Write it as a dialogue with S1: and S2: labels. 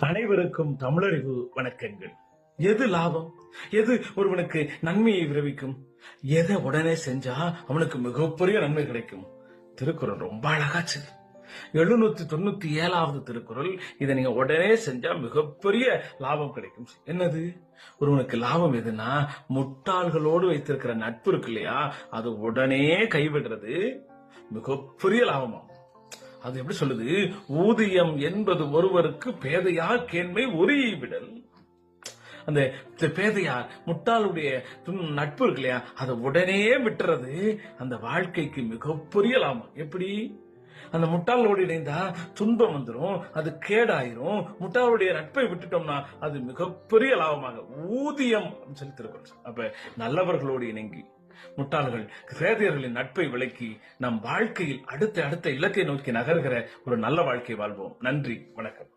S1: அனைவருக்கும் தமிழறிவு வணக்கங்கள். எது லாபம்? எது ஒருவனுக்கு நன்மையை விளைவிக்கும் எதை உடனே செஞ்சா அவனுக்கு மிகப்பெரிய நன்மை கிடைக்கும்? திருக்குறள் ரொம்ப அழகாச்சு. எழுநூத்தி தொண்ணூத்தி ஏழாவது திருக்குறள் இதை நீங்க உடனே செஞ்சா மிகப்பெரிய லாபம் கிடைக்கும். என்னது? ஒருவனுக்கு லாபம் எதுனா முட்டாள்களோடு வைத்திருக்கிற நட்பு இருக்கு இல்லையா அது உடனே கைவிடுறது மிகப்பெரிய லாபமாகும். அது எப்படி சொல்லுது? ஊதியம் என்பது ஒருவருக்கு பேதையா கேண்மை ஒரியை விடல் அந்த பேதையார் முட்டாளுடைய நட்பு இருக்கு இல்லையா? அதை உடனே விட்டுறது அந்த வாழ்க்கைக்கு மிகப்பெரிய லாபம். எப்படி? அந்த முட்டாளோடு இணைந்தா துன்பம் வந்துடும் அது கேடாயிரும். முட்டாளுடைய நட்பை விட்டுட்டோம்னா அது மிகப்பெரிய லாபமாக ஊதியம் அப்படின்னு சொல்லி திருக்குறள் அப்ப நல்லவர்களோடு இணங்கி முட்டாள்கள் கிரேதியர்களின் நட்பை விலக்கி நம் வாழ்க்கையில் அடுத்த அடுத்த இலக்கை நோக்கி நகர்கிற ஒரு நல்ல வாழ்க்கை வாழ்வோம். நன்றி வணக்கம்.